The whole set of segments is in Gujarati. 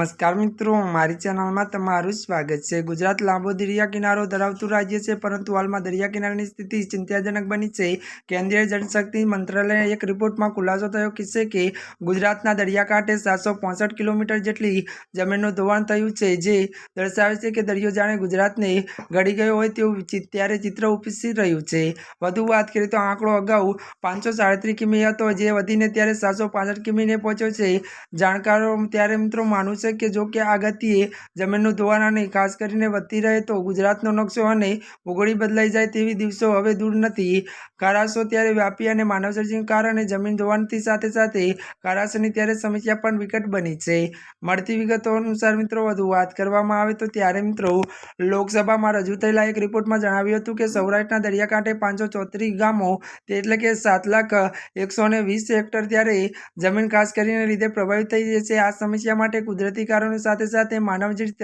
નમસ્કાર મિત્રો, મારી ચેનલમાં તમારું સ્વાગત છે. ગુજરાત લાંબો દરિયા કિનારો ધરાવતું રાજ્ય છે, પરંતુ હાલમાં દરિયા કિનારાની સ્થિતિ ચિંતાજનક બની છે. કેન્દ્રીય જળશક્તિ મંત્રાલયે એક રિપોર્ટમાં ખુલાસો થયો છે કે, ગુજરાતના દરિયાકાંઠે સાતસો કિલોમીટર જેટલી જમીનનું ધોવાણ થયું છે, જે દર્શાવે છે કે દરિયો જાણે ગુજરાતને ગળી ગયો હોય તેવું ત્યારે ચિત્ર ઉપસી રહ્યું છે. વધુ વાત કરીએ તો આંકડો અગાઉ પાંચસો કિમી હતો, જે વધીને ત્યારે સાતસો કિમીને પહોંચ્યો છે. જાણકારો, ત્યારે મિત્રો માનવું છે કે જો કે આ ગતિએ જમીનનું ધોવાણ ખાસ કરીને વધતી રહે તો ગુજરાતનો નકશો અને ભૂગોળી બદલાઈ જાય તેવી દિવસો હવે દૂર નથી. કારાસો ત્યારે વ્યાપી અને માનવસર્જન કારણે જમીન ધોવાણથી સાથે સાથે કારાસોની ત્યારે સમસ્યા પણ વિકટ બની છે. મળતી વિગતો અનુસાર મિત્રો, વધુ વાત કરવામાં આવે તો ત્યારે મિત્રો, લોકસભામાં રજૂ થયેલા એક રિપોર્ટમાં જણાવ્યું હતું કે સૌરાષ્ટ્રના દરિયાકાંઠે પાંચસો ચોત્રીસ ગામો એટલે કે સાત લાખ એકસો વીસ હેક્ટર ત્યારે જમીન ખાસ કરીને લીધે પ્રભાવિત થઈ છે. આ સમસ્યા માટે કુદરતી કારણો સાથે સાથે માનવજીત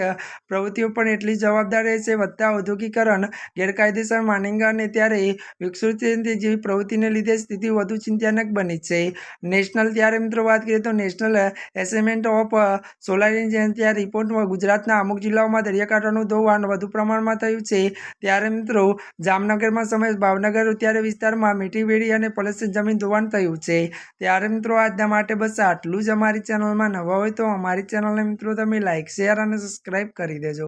પ્રવૃત્તિઓ પણ એટલી જવાબદાર રહે છે. વધતા ઔદ્યોગિકરણ, ગેરકાયદેસર માનીંગા અને ત્યારે વિકસિત જેવી પ્રવૃત્તિને લીધે સ્થિતિ વધુ ચિંતાજનક બની છે. નેશનલ, ત્યારે મિત્રો વાત કરીએ તો national assessment of solar engine ત્યાં રિપોર્ટમાં ગુજરાતના અમુક જિલ્લાઓમાં દરિયાકાંઠાનું ધોવાણ વધુ પ્રમાણમાં થયું છે. ત્યારે મિત્રો, જામનગરમાં સમય, ભાવનગર ત્યારે વિસ્તારમાં મીઠી વેડી અને પલસ જમીન ધોવાણ થયું છે. ત્યારે મિત્રો, આજના માટે બસ આટલું જ. અમારી ચેનલમાં નવા હોય તો અમારી ચેનલને મિત્રો તમે લાઇક શેર અને સબસ્ક્રાઈબ કરી દેજો.